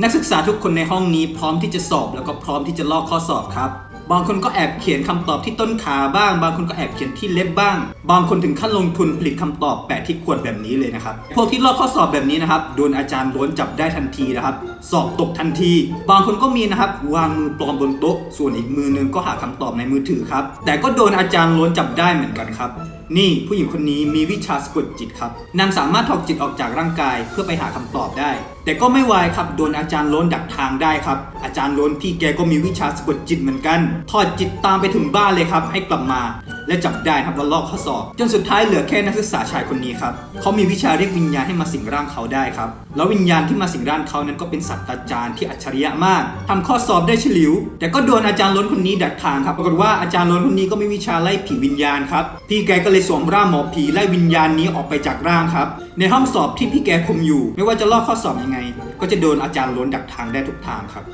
นักศึกษาทุกคนในห้องนี้พร้อมที่จะสอบแล้วก็พร้อมที่จะลอกข้อสอบครับ บางคนก็แอบเขียนคำตอบที่ต้นขาบ้าง บางคนก็แอบเขียนที่เล็บบ้าง บางคนถึงขั้นลงทุนผลิตคำตอบแปะที่ขวดแบบนี้เลยนะครับ พวกที่ลอกข้อสอบแบบนี้นะครับโดนอาจารย์ล้วนจับได้ทันทีนะครับ สอบตกทันที บางคนก็มีนะครับวางมือปลอมบนโต๊ะ ส่วนอีกมือนึงก็หาคำตอบในมือถือครับ แต่ก็โดนอาจารย์ล้วนจับได้เหมือนกันครับ นี่ผู้หญิงคนนี้มีวิชาสะกดจิตครับนางสามารถถอดจิตออกจากร่างกายเพื่อไปหาคำตอบได้ แต่ก็ไม่วายครับโดนอาจารย์ล้นดักทางได้ครับ อาจารย์ล้นพี่แกก็มีวิชาสะกดจิตเหมือนกันถอดจิตตามไปถึงบ้านเลยครับ ให้กลับมา และจับได้ครับว่าลอกข้อสอบ จนสุดท้ายเหลือแค่นักศึกษาชายคนนี้ครับเขามีวิชาเรียกวิญญาณให้มาสิงร่างเขาได้ครับแล้ววิญญาณที่มาสิงร่างเขานั้นก็เป็นสัตว์อาจารย์ที่อัจฉริยะมากทำข้อสอบได้เฉลียวแต่ก็โดนอาจารย์ล้นคนนี้ดักทางครับปรากฏว่าอาจารย์ล้นคนนี้ก็มีวิชาไล่ผีวิญญาณครับพี่แกก็เลยสวมร่างหมอผีไล่วิญญาณนี้ออกไปจากร่างครับในห้องสอบที่พี่แกคุมอยู่ ไม่ว่าจะลอกข้อสอบยังไง ก็จะโดนอาจารย์ล้นดักทางได้ทุกทางครับ